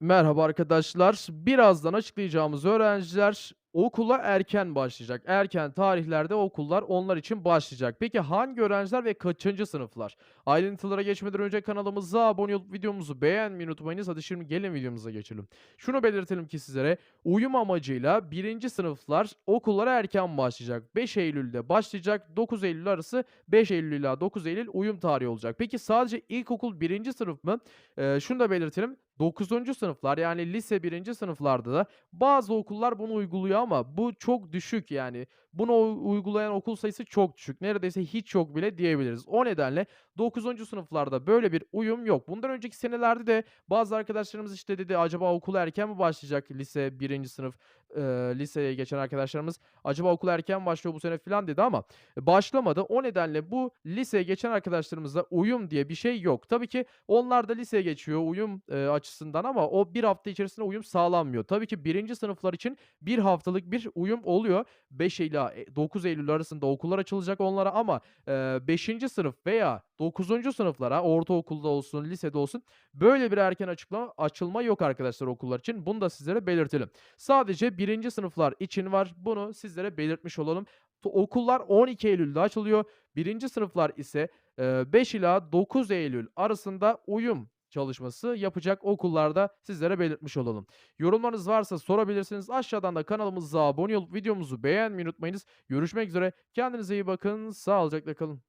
Merhaba arkadaşlar. Birazdan açıklayacağımız öğrenciler okula erken başlayacak. Erken tarihlerde okullar onlar için başlayacak. Peki hangi öğrenciler ve kaçıncı sınıflar? Ayrıntılara geçmeden önce kanalımıza abone olup videomuzu beğenmeyi unutmayınız. Hadi şimdi gelin videomuza geçelim. Şunu belirtelim ki sizlere uyum amacıyla birinci sınıflar okullara erken başlayacak. 5 Eylül'de başlayacak. 9 Eylül arası 5 Eylül ila 9 Eylül uyum tarihi olacak. Peki sadece ilkokul birinci sınıf mı? Eee, şunu da belirtelim. 9. sınıflar yani lise birinci sınıflarda da bazı okullar bunu uyguluyor ama bu çok düşük yani. Bunu uygulayan okul sayısı çok düşük. Neredeyse hiç yok bile diyebiliriz. O nedenle 9. sınıflarda böyle bir uyum yok. Bundan önceki senelerde de bazı arkadaşlarımız işte dedi acaba okul erken mi başlayacak lise birinci sınıf, eee, liseye geçen arkadaşlarımız acaba okul erken başlıyor bu sene filan dedi ama başlamadı. O nedenle bu liseye geçen arkadaşlarımızda uyum diye bir şey yok. Tabii ki onlar da liseye geçiyor uyum, eee, açısından ama o bir hafta içerisinde uyum sağlanmıyor. Tabii ki birinci sınıflar için bir haftalık bir uyum oluyor. 5 ila, eee, 9 Eylül arasında okullar açılacak onlara ama, eee, 5. sınıf veya 9. sınıflara ortaokulda olsun, lisede olsun böyle bir erken açıklama açılma yok arkadaşlar okullar için. Bunu da sizlere belirtelim. Sadece birinci sınıflar için var. Bunu sizlere belirtmiş olalım. Okullar 12 Eylül'de açılıyor. Birinci sınıflar ise, eee, 5 ila 9 Eylül arasında uyum çalışması yapacak okullarda sizlere belirtmiş olalım. Yorumlarınız varsa sorabilirsiniz. Aşağıdan da kanalımıza abone olup videomuzu beğenmeyi unutmayınız. Görüşmek üzere. Kendinize iyi bakın. Sağlıcakla kalın.